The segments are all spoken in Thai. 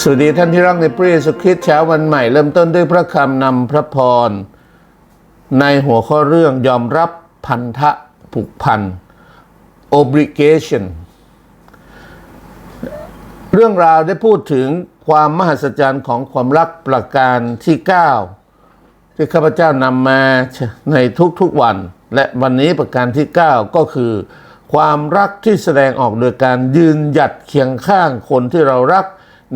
สวัสดีท่านที่รักในพระเยซูคริสต์เช้าวันใหม่เริ่มต้นด้วยพระคำนำพระพร ในหัวข้อเรื่องยอมรับพันธะผูกพัน obligation เรื่องราวได้พูดถึงความมหัศจรรย์ของความรักประการที่ 9 ที่ข้าพเจ้านำมาในทุกๆวัน และวันนี้ประการที่ 9 ก็คือ ความรักที่แสดงออกโดยการยืนหยัดเคียงข้างคนที่เรารัก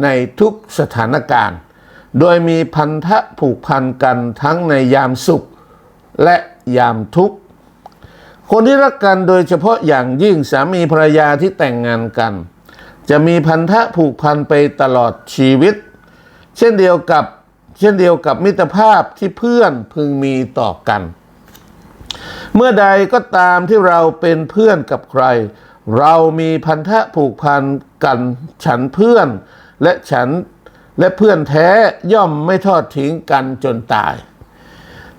ในทุกสถานการณ์ โดยมีพันธะผูกพันกันทั้งในยามสุขและยามทุกข์ คนที่รักกันโดยเฉพาะอย่างยิ่งสามีภรรยาที่แต่งงานกัน จะมีพันธะผูกพันไปตลอดชีวิต เช่นเดียวกับเช่นเดียวกับมิตรภาพที่เพื่อนพึงมีต่อกัน เมื่อใดก็ตามที่เราเป็นเพื่อนกับใคร เรามีพันธะผูกพันกันฉันเพื่อน และฉันและเพื่อนแท้ย่อมไม่ทอดทิ้งกันจนตาย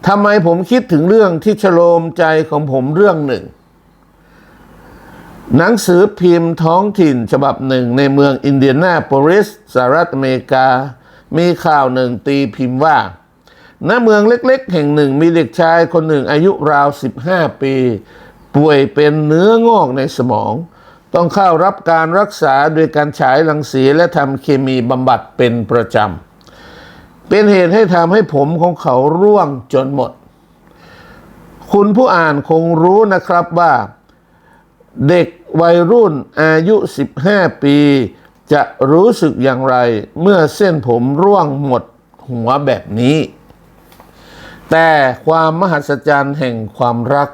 ทำไมผมคิดถึงเรื่องที่ชโลมใจของผมเรื่องหนึ่ง หนังสือพิมพ์ท้องถิ่นฉบับหนึ่งในเมืองอินเดียนาโพลิสสหรัฐอเมริกา มีข่าวหนึ่งตีพิมพ์ว่าณเมืองเล็กๆ แห่งหนึ่งมีเด็กชายคนหนึ่งอายุราว 15 ปี ป่วยเป็นเนื้องอกในสมอง ต้องเข้ารับการรักษาโดยการฉายรังสีและทำเคมีบำบัดเป็นประจำ เป็นเหตุให้ทำให้ผมของเขาร่วงจนหมด คุณผู้อ่านคงรู้นะครับว่า เด็กวัยรุ่นอายุ 15 ปี จะรู้สึกอย่างไร เมื่อเส้นผมร่วงหมดหัวแบบนี้ แต่ความมหัศจรรย์แห่งความรัก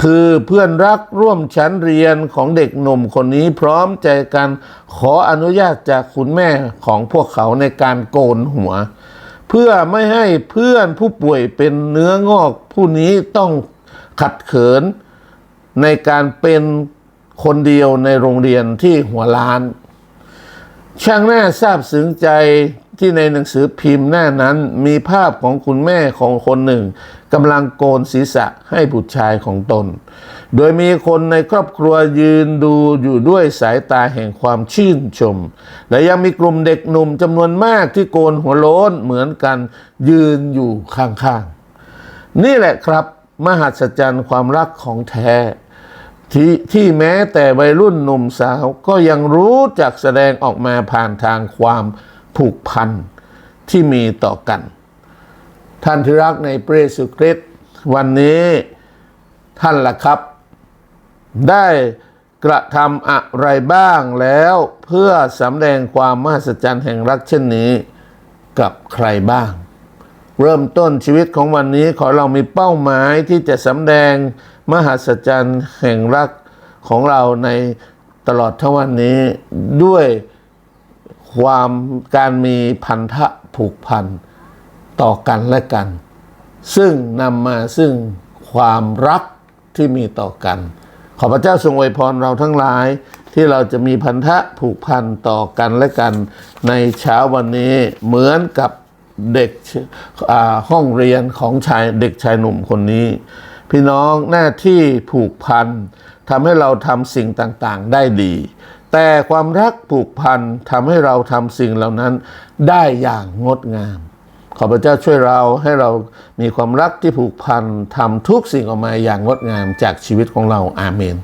คือเพื่อนรักร่วมชั้นเรียนของเด็กหนุ่มคนนี้พร้อมใจกันขออนุญาตจากคุณแม่ของพวกเขาในการโกนหัว เพื่อไม่ให้เพื่อนผู้ป่วยเป็นเนื้องอกผู้นี้ต้องขัดเขิน ในการเป็นคนเดียวในโรงเรียนที่หัวล้าน ช่างน่าซาบซึ้งใจ ที่ในหนังสือพิมพ์หน้านั้นมีภาพของคุณแม่ของคนหนึ่งกำลังโกนศีรษะให้บุตรชายของตน โดยมีคนในครอบครัวยืนดูอยู่ด้วยสายตาแห่งความชื่นชม และยังมีกลุ่มเด็กหนุ่มจำนวนมากที่โกนหัวโล้นเหมือนกันยืนอยู่ข้างๆ นี่แหละครับ มหัศจรรย์ความรักของแท้ที่ที่แม้แต่วัยรุ่นหนุ่มสาวก็ยังรู้จักแสดงออกมาผ่านทางความ ผูกพันที่มีต่อกัน ท่านที่รักในพระเยซูคริสต์วันนี้ท่านล่ะครับ ได้กระทำอะไรบ้างแล้วเพื่อสำแดงความมหัศจรรย์แห่งรักเช่นนี้กับใครบ้าง เริ่มต้นชีวิตของวันนี้ขอเรามีเป้าหมายที่จะสำแดงมหัศจรรย์แห่งรักของเราในตลอดทั้งวันนี้ด้วย ความการมีพันธะผูกพันต่อกันและกัน ซึ่งนำมาซึ่งความรักที่มีต่อกัน ขอพระเจ้าทรงอวยพรเราทั้งหลายที่เราจะมีพันธะผูกพันต่อกันและกันในเช้าวันนี้เหมือนกับเด็กห้องเรียนของชายเด็กชายหนุ่มคนนี้ พี่น้องหน้าที่ผูกพันทำให้เราทำสิ่งต่างๆได้ดี แต่ความรักผูกพันทำให้เราทำสิ่งเหล่านั้นได้อย่างงดงาม ขอพระเจ้าช่วยเราให้เรามีความรักที่ผูกพันทำทุกสิ่งออกมาอย่างงดงามจากชีวิตของเราอาเมน